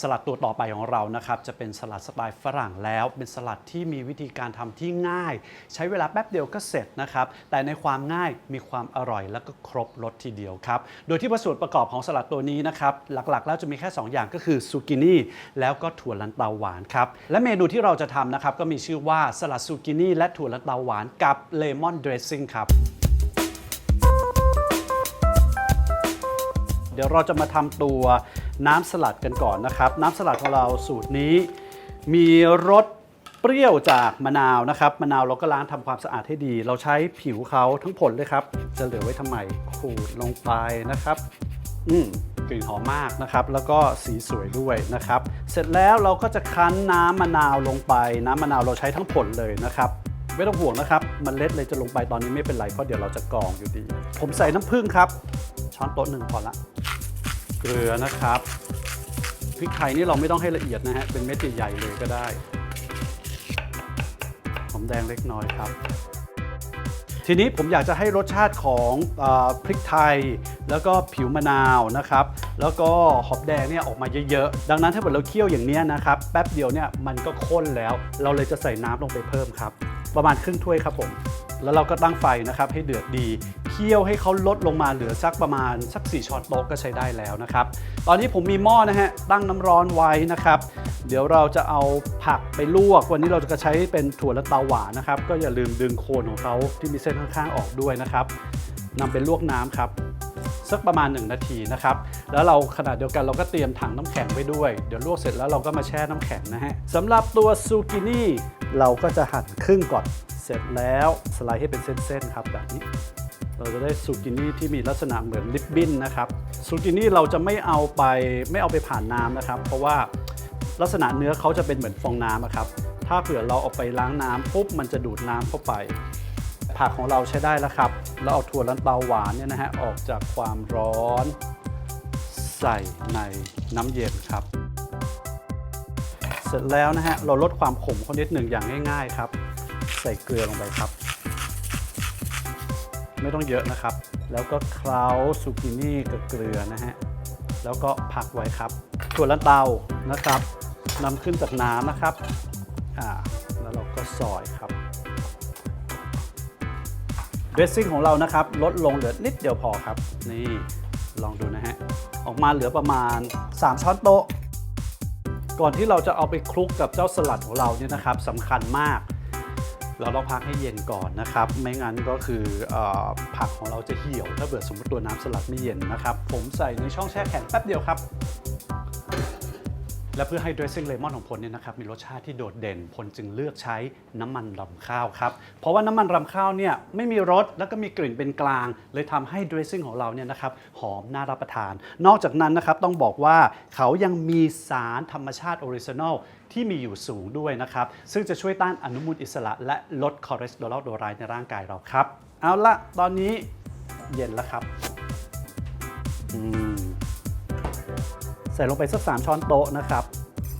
สลัดตัวต่อไปของเรานะครับจะเป็นสลัดสไตล์ฝรั่งแล้ว เป็นสลัดที่มีวิธีการทำที่ง่าย ใช้เวลาแป๊บเดียวก็เสร็จนะครับ แต่ในความง่ายมีความอร่อยแล้วก็ครบรสทีเดียวครับ โดยที่ส่วนประกอบของสลัดตัวนี้นะครับ หลักๆ แล้วจะมีแค่ 2 อย่างก็คือซูกินี่แล้วก็ถั่วลันเตาหวานครับ และเมนูที่เราจะทำนะครับก็มีชื่อว่าสลัดซูกินี่และถั่วลันเตาหวานกับเลมอนเดรสซิ่งครับเดี๋ยวเราจะมาทำตัว น้ำสลัดกันก่อนนะครับ น้ำสลัดของเราสูตรนี้ มีรสเปรี้ยวจากมะนาวนะครับ มะนาวเราก็ล้างทำความสะอาดให้ดี เราใช้ผิวเขาทั้งผลเลยครับ จะเหลือไว้ทำไมขูดลงไปนะครับ อืมกลิ่นหอมมากนะครับ แล้วก็สีสวยด้วยนะครับ เสร็จแล้วเราก็จะคั้นน้ำมะนาวลงไป น้ำมะนาวเราใช้ทั้งผลเลยนะครับไม่ต้องห่วงนะครับมเมล็ดเลยจะลงไปตอนนี้ไม่เป็นไรเพราะเดี๋ยวเราจะกรองอยู่ดี ผมใส่น้ำผึ้งครับ ช้อนโต๊ะหนึ่งพอละ เกลือนะครับพริกไทยนี่เราไม่ต้องให้ละเอียดนะฮะเป็นเม็ดใหญ่ๆเลยก็ได้หอมแดงเล็กน้อยครับ ทีนี้ผมอยากจะให้รสชาติของอพริกไทย แล้วก็ผิวมะนาวนะครับ แล้วก็หอมแดงเนี่ยออกมาเยอะๆ ดังนั้นถ้าเกิดเราเคี่ยวอย่างเนี้ยนะครับ แป๊บเดียวเนี่ยมันก็ข้นแล้ว เราเลยจะใส่น้ำลงไปเพิ่มครับ ประมาณครึ่งถ้วยครับผมแล้วเราก็ตั้งไฟนะครับให้เดือดดี คี่ยวให้เขาลดลงมาเหลือสักประมาณสัก 4ช้อนโต๊ะก็ใช้ได้แล้วนะครับ ตอนนี้ผมมีหม้อนะฮะตั้งน้ำร้อนไว้นะครับ เดี๋ยวเราจะเอาผักไปลวก วันนี้เราจะใช้เป็นถั่วและเตาหวานนะครับ ก็อย่าลืมดึงโคนของเขาที่มีเส้นข้างๆออกด้วยนะครับนำไปลวกน้ำครับสักประมาณ 1 นาทีนะครับ แล้วเราขณะเดียวกันเราก็เตรียมถังน้ำแข็งไว้ด้วย เดี๋ยวลวกเสร็จแล้วเราก็มาแช่น้ำแข็งนะฮะสำหรับตัวซูกินี่เราก็จะหั่นครึ่งก่อน เสร็จแล้วสไลด์ให้เป็นเส้นๆครับแบบนี้ เราจะได้ซูกินี่ที่มีลักษณะเหมือนลิปบิ้นนะครับซูกินี่เราจะไม่เอาไปไม่เอาไปผ่านน้ำนะครับ เพราะว่าลักษณะเนื้อเขาจะเป็นเหมือนฟองน้ำอะครับ ถ้าเผื่อเราเอาไปล้างน้ำปุ๊บมันจะดูดน้ำเข้าไป ผักของเราใช้ได้แล้วครับแล้วเอาถั่วลันเตาหวานเนี่ยนะฮะออกจากความร้อน ใส่ในน้ำเย็นครับ เสร็จแล้วนะฮะเราลดความขมเขานิดหนึ่งอย่างง่าย ๆ ครับ ใส่เกลือลงไปครับ ไม่ต้องเยอะนะครับ แล้วก็เคล้าซูกินี่กับเกลือนะฮะ แล้วก็พักไว้ครับถั่วลันเตานะครับนำขึ้นจากน้ำนะครับอ่าแล้วเราก็ซอยครับเดรสซิ่งของเรานะครับ ลดลงเหลือนิดเดียวพอครับ นี่ลองดูนะฮะ ออกมาเหลือประมาณ 3 ช้อนโต๊ะ ก่อนที่เราจะเอาไปคลุกกับเจ้าสลัดของเราเนี่ยนะครับสำคัญมาก เราต้องพักให้เย็นก่อนนะครับ ไม่งั้นก็คืออผักของเราจะเหี่ยว ถ้าเกิดสมมติตัวน้ำสลัดไม่เย็นนะครับ ผมใส่ในช่องแช่แข็งแป๊บเดียวครับ และเพื่อให้ dressing lemon ของพลเนี่ยนะครับมีรสชาติที่โดดเด่นพลจึงเลือกใช้น้ำมันรำข้าวครับเพราะว่าน้ำมันรำข้าวเนี่ยไม่มีรสแล้วก็มีกลิ่นเป็นกลาง เลยทำให้ dressing ของเราเนี่ยนะครับหอมน่ารับประทาน นอกจากนั้นนะครับต้องบอกว่าเขายังมีสารธรรมชาติออริจินอลที่มีอยู่สูงด้วยนะครับ ซึ่งจะช่วยต้านอนุมูลอิสระและลดคอเลสเตอรอลตัวร้ายในร่างกายเราครับ เอาละตอนนี้เย็นแล้วครับ อืม ส่ลงไปสักสามช้อนโต๊ะนะครับ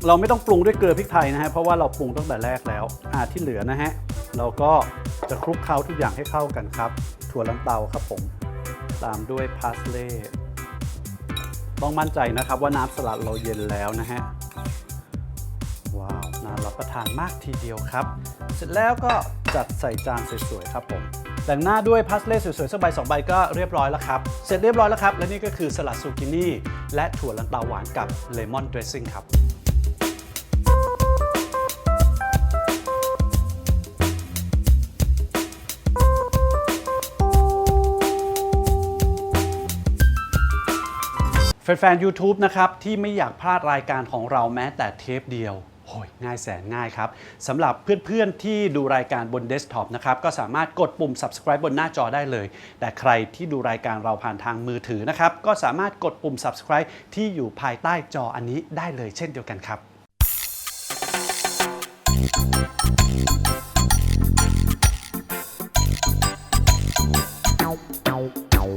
เราไม่ต้องปรุงด้วยเกลือพริกไทยนะฮะเพราะว่าเราปรุงตั้งแต่แรกแล้วอาที่เหลือนะฮะเราก็จะคลุกเคล้าทุกอย่างให้เข้ากันครับ ถั่วลันเตาครับผม ตามด้วยพาสเล่ต้องมั่นใจนะครับว่าน้ำสลัดเราเย็นแล้วนะฮะว้าวน่ารับประทานมากทีเดียวครับ เสร็จแล้วก็จัดใส่จานสวยๆครับผม แต่งหน้าด้วยพาสเล่สวยๆสักใบสองใบก็เรียบร้อยแล้วครับ เสร็จเรียบร้อยแล้วครับ และนี่ก็คือสลัดซูกินี่และถั่วลันเตาหวานกับเลมอนเดรสซิ่งครับแฟนๆ YouTube นะครับ ที่ไม่อยากพลาดรายการของเราแม้แต่เทปเดียว โอ้ยง่ายแสนง่ายครับสำหรับเพื่อนๆที่ดูรายการบนเดสก์ท็อปนะครับก็สามารถกดปุ่ม subscribe บนหน้าจอได้เลย แต่ใครที่ดูรายการเราผ่านทางมือถือนะครับก็สามารถกดปุ่ม subscribe ที่อยู่ภายใต้จออันนี้ได้เลยเช่นเดียวกันครับ Ow, ow, ow.